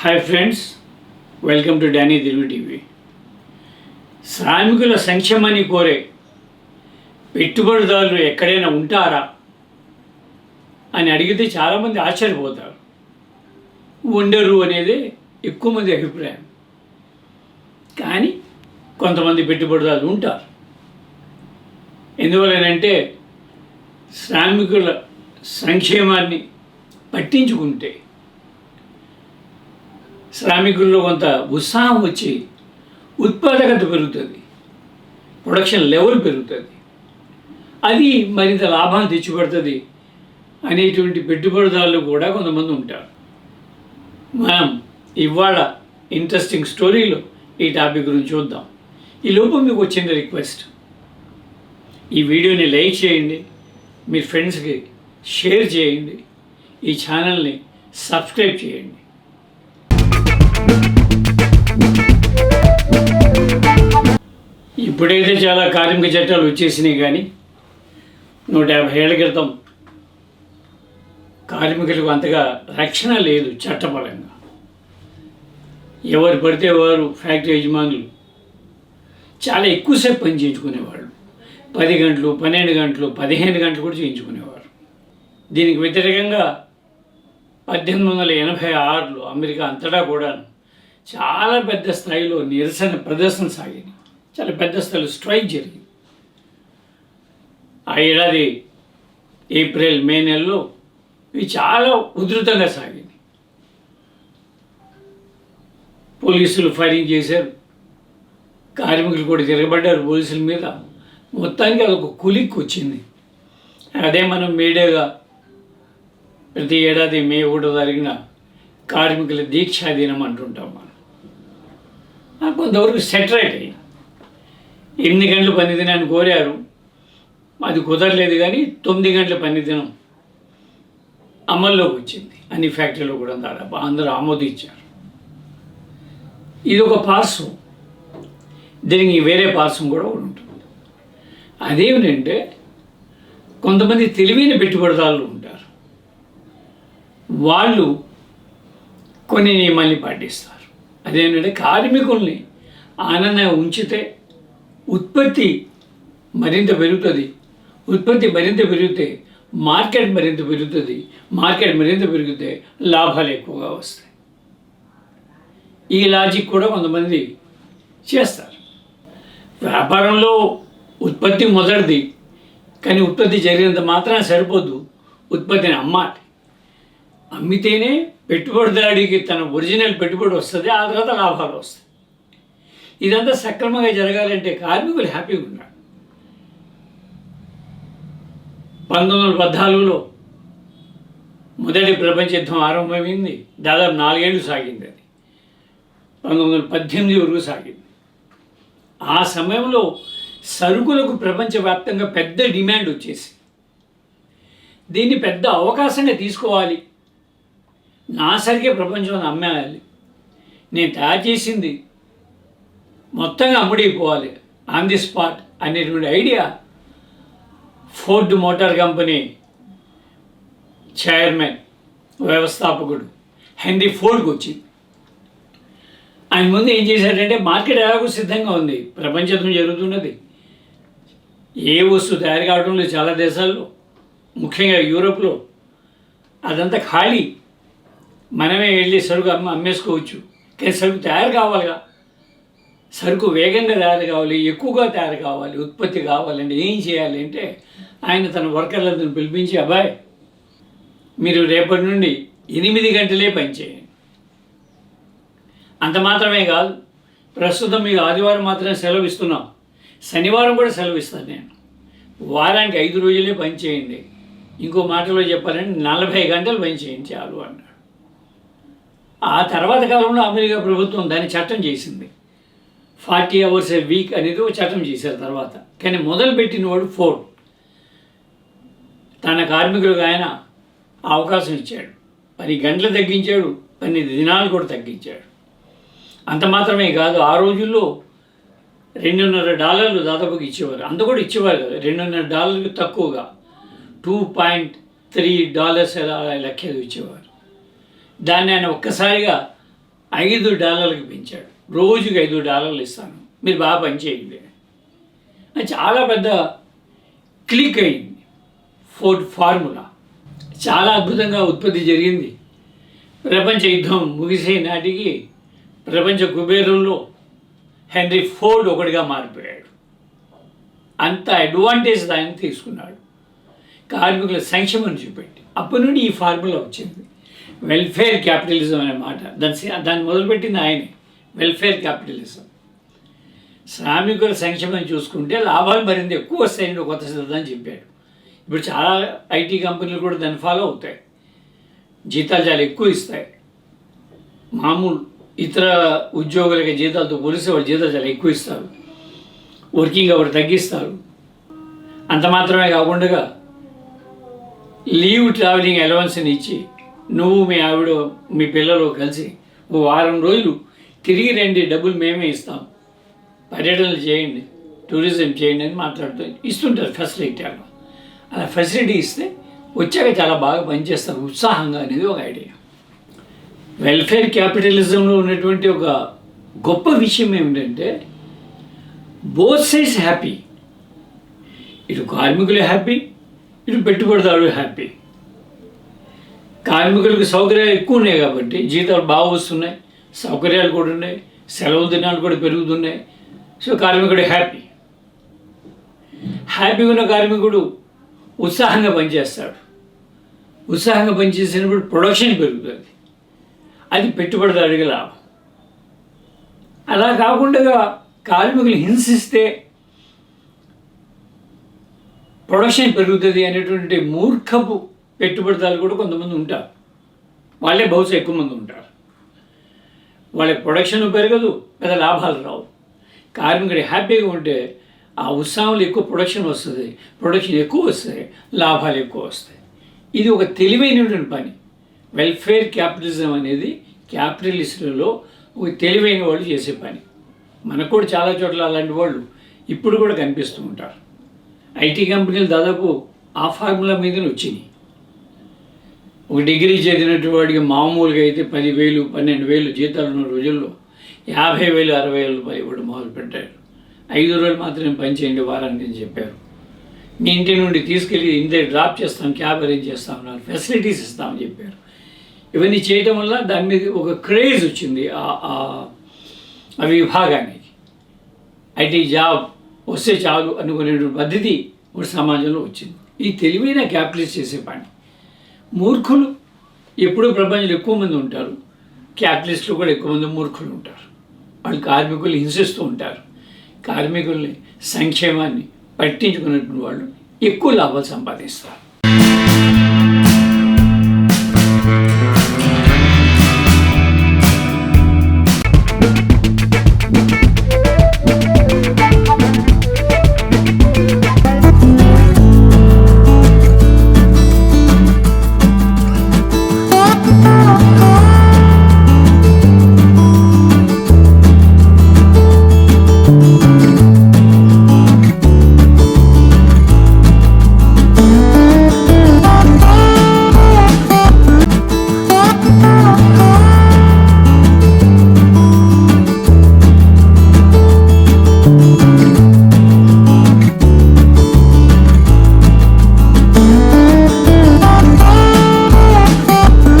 Hi friends welcome to Danny Telugu TV శ్రామికుల సంక్షేమాన్ని కోరే పెట్టుబడిదారులు ఎక్కడైనా ఉంటారా అని అడిగితే చాలామంది ఆశ్చర్యపోతారు. ఉండరు అనేది ఎక్కువ మంది అభిప్రాయం. కానీ కొంతమంది పెట్టుబడిదారులు ఉంటారు. ఎందువలనంటే శ్రామికుల సంక్షేమాన్ని పట్టించుకుంటే శ్రామికుల్లో కొంత ఉత్సాహం వచ్చి ఉత్పాదకత పెరుగుతుంది. ప్రొడక్షన్ లెవెల్ పెరుగుతుంది. అది మరింత లాభాన్ని తెచ్చిపెడుతుంది అనేటువంటి పెట్టుబడిదారులు కూడా కొంతమంది ఉంటారు. మనం ఇవాళ ఇంట్రెస్టింగ్ స్టోరీలో ఈ టాపిక్ గురించి చూద్దాం. ఈ లోపు మీకు వచ్చిన రిక్వెస్ట్ ఈ వీడియోని లైక్ చేయండి. మీ ఫ్రెండ్స్కి షేర్ చేయండి. ఈ ఛానల్ని సబ్స్క్రైబ్ చేయండి. ఇప్పుడైతే చాలా కార్మిక చట్టాలు వచ్చేసినాయి కానీ నూట యాభై ఏళ్ళ క్రితం కార్మికులకు అంతగా రక్షణ లేదు చట్టపరంగా. ఎవరు పడితే వారు ఫ్యాక్టరీ యజమానులు. చాలా ఎక్కువసేపు పని చేయించుకునేవాళ్ళు. పది గంటలు పన్నెండు గంటలు పదిహేను గంటలు కూడా చేయించుకునేవారు. దీనికి వ్యతిరేకంగా పద్దెనిమిది వందల ఎనభై ఆరులో అమెరికా అంతటా కూడా చాలా పెద్ద స్థాయిలో నిరసన ప్రదర్శన సాగింది. చాలా పెద్ద స్థాయిలో స్ట్రైక్ జరిగింది. ఆ ఏడాది ఏప్రిల్ మే నెలలో ఇవి చాలా ఉధృతంగా సాగింది. పోలీసులు ఫైరింగ్ చేశారు. కార్మికులు కూడా తిరగబడ్డారు పోలీసుల మీద. మొత్తానికి అదొక కులిక్ వచ్చింది. అదే మనం మీడియాగా ప్రతి ఏడాది మే ఒకటో తారీఖున కార్మికుల దీక్షా దినం అంటుంటాం మనం. కొంతవరకు సెటరైట్ అయ్యింది ఎనిమిది గంటల పని దినాన్ని కోరారు. అది కుదరలేదు కానీ తొమ్మిది గంటల పని దినం అమల్లోకి వచ్చింది. అన్ని ఫ్యాక్టరీలో కూడా దాదాపు అందరూ ఆమోదించారు. ఇది ఒక పార్శ్వం దీనికి వేరే పార్సం కూడా ఉంటుంది. అదేమిటంటే కొంతమంది తెలివైన పెట్టుబడిదారులు ఉంటారు. వాళ్ళు కొన్ని నియమాల్ని పాటిస్తారు. అదేంటంటే కార్మికుల్ని ఆనందంగా ఉంచితే ఉత్పత్తి మరింత పెరుగుతుంది. ఉత్పత్తి మరింత పెరిగితే మార్కెట్ మరింత పెరుగుతుంది. మార్కెట్ మరింత పెరిగితే లాభాలు ఎక్కువగా వస్తాయి. ఈ లాజిక్ కూడా కొంతమంది చేస్తారు. వ్యాపారంలో ఉత్పత్తి మొదటిది కానీ ఉత్పత్తి జరిగినంత మాత్రం సరిపోదు. ఉత్పత్తిని అమ్మాలి. అమ్మితేనే పెట్టుబడిదారుడికి తన ఒరిజినల్ పెట్టుబడి వస్తుంది ఆ తర్వాత లాభాలు వస్తాయి. ఇదంతా సక్రమంగా జరగాలంటే కార్మికులు హ్యాపీగా ఉన్నారు. పంతొమ్మిది వందల పద్నాలుగులో మొదటి ప్రపంచ యుద్ధం ఆరంభమైంది. దాదాపు నాలుగేళ్ళు సాగింది అది. పంతొమ్మిది వందల పద్దెనిమిది వరకు సాగింది. ఆ సమయంలో సరుకులకు ప్రపంచవ్యాప్తంగా పెద్ద డిమాండ్ వచ్చేసి దీన్ని పెద్ద అవకాశంగా తీసుకోవాలి. నా సరికే ప్రపంచంలో అమ్మేయాలి నేను తయారు చేసింది మొత్తంగా అమ్ముడిపోవాలి ఆన్ ది స్పాట్ అనేటువంటి idea Ford motor company chairman వ్యవస్థాపకుడు హెన్రీ ఫోర్డ్కి వచ్చింది. ఆయన ముందు ఏం చేశాడంటే మార్కెట్ ఎలాగో సిద్ధంగా ఉంది. ప్రపంచం జరుగుతున్నది. ఏ వస్తువు తయారు కావడం లేదు చాలా దేశాల్లో ముఖ్యంగా యూరోప్లో అదంతా ఖాళీ. మనమే వెళ్ళి సరుకు అమ్మ అమ్మేసుకోవచ్చు. కానీ సరుకు తయారు కావాలిగా. సరుకు వేగంగా తయారు కావాలి ఎక్కువగా తయారు కావాలి ఉత్పత్తి కావాలంటే ఏం చేయాలి అంటే ఆయన తన వర్కర్లందరిని పిలిపించి అబ్బాయి మీరు రేపటి నుండి ఎనిమిది గంటలే పనిచేయండి అంత మాత్రమే కాదు ప్రస్తుతం మీకు ఆదివారం మాత్రమే సెలవు ఇస్తున్నాం. శనివారం కూడా సెలవు ఇస్తాను నేను. వారానికి ఐదు రోజులే పనిచేయండి ఇంకో మాటలో చెప్పాలంటే నలభై గంటలు పనిచేయండి చాలు అన్నాడు. ఆ తర్వాత కాలంలో అమెరికా ప్రభుత్వం దాన్ని చట్టం చేసింది. ఫార్టీ అవర్స్ ఏ వీక్ అనేది ఒక చట్టం చేశారు తర్వాత. కానీ మొదలుపెట్టినవాడు ఫోర్డ్. తన కార్మికులకు ఆయన అవకాశం ఇచ్చాడు. పది గంటలు తగ్గించాడు పది దినాలు కూడా తగ్గించాడు. అంత మాత్రమే కాదు ఆ రోజుల్లో రెండున్నర డాలర్లు దాదాపుగా ఇచ్చేవారు. అంత కూడా ఇచ్చేవారు కదా రెండున్నర డాలర్లు తక్కువగా. టూ పాయింట్ త్రీ డాలర్స్ ఎలా లెక్కలు ఇచ్చేవారు. దాన్ని ఆయన ఒక్కసారిగా ఐదు డాలర్లకు పెంచాడు. రోజుకి ఐదు డాలర్లు ఇస్తాను. మీరు బాగా పనిచేయండి అది చాలా పెద్ద క్లిక్ అయింది. Ford formula. చాలా అద్భుతంగా ఉత్పత్తి జరిగింది. ప్రపంచ యుద్ధం ముగిసే నాటికి ప్రపంచ కుబేరంలో హెన్రీ ఫోర్డ్ ఒకటిగా మారిపోయాడు. అంత అడ్వాంటేజ్ దాన్ని తీసుకున్నాడు. కార్మికుల సంక్షేమం చూపెట్టి. అప్పటి నుండి ఈ ఫార్ములా వచ్చింది. వెల్ఫేర్ క్యాపిటలిజం అనే మాట. దాని దాన్ని మొదలుపెట్టింది ఆయనే. Welfare capitalism. శ్రామికుల సంక్షేమం చూసుకుంటే లాభాలు మరింత ఎక్కువ వస్తాయని కొత్త సిద్ధాంతం చెప్పాడు. ఇప్పుడు చాలా ఐటీ కంపెనీలు కూడా దాన్ని ఫాలో అవుతాయి. జీతాలు చాలా ఎక్కువ ఇస్తాయి. మామూలు ఇతర ఉద్యోగులకి జీతాలతో పోలిస్తే వాళ్ళు జీతాలు చాలా ఎక్కువ ఇస్తారు. వర్కింగ్ అవర్ తగ్గిస్తారు. అంత మాత్రమే కాకుండా లీవ్ ట్రావెలింగ్ అలవెన్స్ని ఇచ్చి నువ్వు మీ ఆవిడ మీ పిల్లలు కలిసి ఓ వారం రోజులు తిరిగి రండి డబ్బులు మేమే ఇస్తాం. పర్యటనలు చేయండి టూరిజం చేయండి అని మాట్లాడుతూ ఇస్తుంటారు ఫెసిలిటీ అలా అలా ఫెసిలిటీ ఇస్తే వచ్చాక చాలా బాగా పనిచేస్తారు ఉత్సాహంగా అనేది ఒక ఐడియా వెల్ఫేర్ క్యాపిటలిజంలో ఉన్నటువంటి ఒక గొప్ప విషయం ఏమిటంటే బోత్ సైడ్స్ హ్యాపీ ఇటు కార్మికులు హ్యాపీ ఇటు పెట్టుబడిదారులు హ్యాపీ కార్మికులకు సౌకర్యాలు ఎక్కువ ఉన్నాయి కాబట్టి జీతాలు బాగా వస్తున్నాయి. సౌకర్యాలు కూడా ఉన్నాయి సెలవు దినాలు కూడా పెరుగుతున్నాయి. సో కార్మికుడు హ్యాపీ. హ్యాపీగా ఉన్న కార్మికుడు ఉత్సాహంగా పనిచేస్తాడు. ఉత్సాహంగా పనిచేసినప్పుడు ప్రొడక్షన్ పెరుగుతుంది. అది పెట్టుబడిదారుడికి లాభం. అలా కాకుండా కార్మికులు హింసిస్తే ప్రొడక్షన్ పెరుగుతుంది అనేటువంటి మూర్ఖపు పెట్టుబడిదారులు కూడా కొంతమంది ఉంటారు. వాళ్ళే బహుశా ఎక్కువ మంది ఉంటారు. వాళ్ళ ప్రొడక్షన్ పెరగదు పెద్ద లాభాలు రావు. కార్మికుడు హ్యాపీగా ఉంటే ఆ ఉత్సాహంలో ఎక్కువ ప్రొడక్షన్ వస్తుంది. ప్రొడక్షన్ ఎక్కువ వస్తాయి లాభాలు ఎక్కువ వస్తాయి. ఇది ఒక తెలివైనటువంటి పని. వెల్ఫేర్ క్యాపిటలిజం అనేది క్యాపిటలిస్టులలో ఒక తెలివైన వాళ్ళు చేసే పని. మనకు కూడా చాలా చోట్ల అలాంటి వాళ్ళు ఇప్పుడు కూడా కనిపిస్తూ ఉంటారు. ఐటీ కంపెనీలు దాదాపు ఆ ఫార్ములా మీదనే వచ్చినాయి. ఒక డిగ్రీ చదివినటువంటి వాడికి మామూలుగా అయితే పదివేలు పన్నెండు వేలు జీతాలు ఉన్న రోజుల్లో యాభై వేలు అరవై వేలు రూపాయలు ఇవ్వడం మొదలు పెట్టారు ఐదు రోజులు మాత్రమే పని చేయండి వారానికి అని చెప్పారు. మీ ఇంటి నుండి తీసుకెళ్ళి ఇంతే డ్రాప్ చేస్తాం క్యాబ్ అరేంజ్ చేస్తాం అన్నారు ఫెసిలిటీస్ ఇస్తామని చెప్పారు. ఇవన్నీ చేయటం వల్ల దాని మీద ఒక క్రేజ్ వచ్చింది ఆ- విభాగానికి. ఐటీ జాబ్ వస్తే చాలు అనుకునేటువంటి పద్ధతి ఒక సమాజంలో వచ్చింది. ఈ తెలివైన క్యాపిటలిస్ట్ చేసే పని. మూర్ఖులు. ఎప్పుడూ ప్రపంచంలో ఎక్కువ మంది ఉంటారు. క్యాపిటలిస్టులు కూడా ఎక్కువ మంది మూర్ఖులు ఉంటారు. వాళ్ళు కార్మికులు హింసిస్తూ ఉంటారు. కార్మికుల్ని సంక్షేమాన్ని పట్టించుకున్నటువంటి వాళ్ళు ఎక్కువ లాభాలు సంపాదిస్తారు.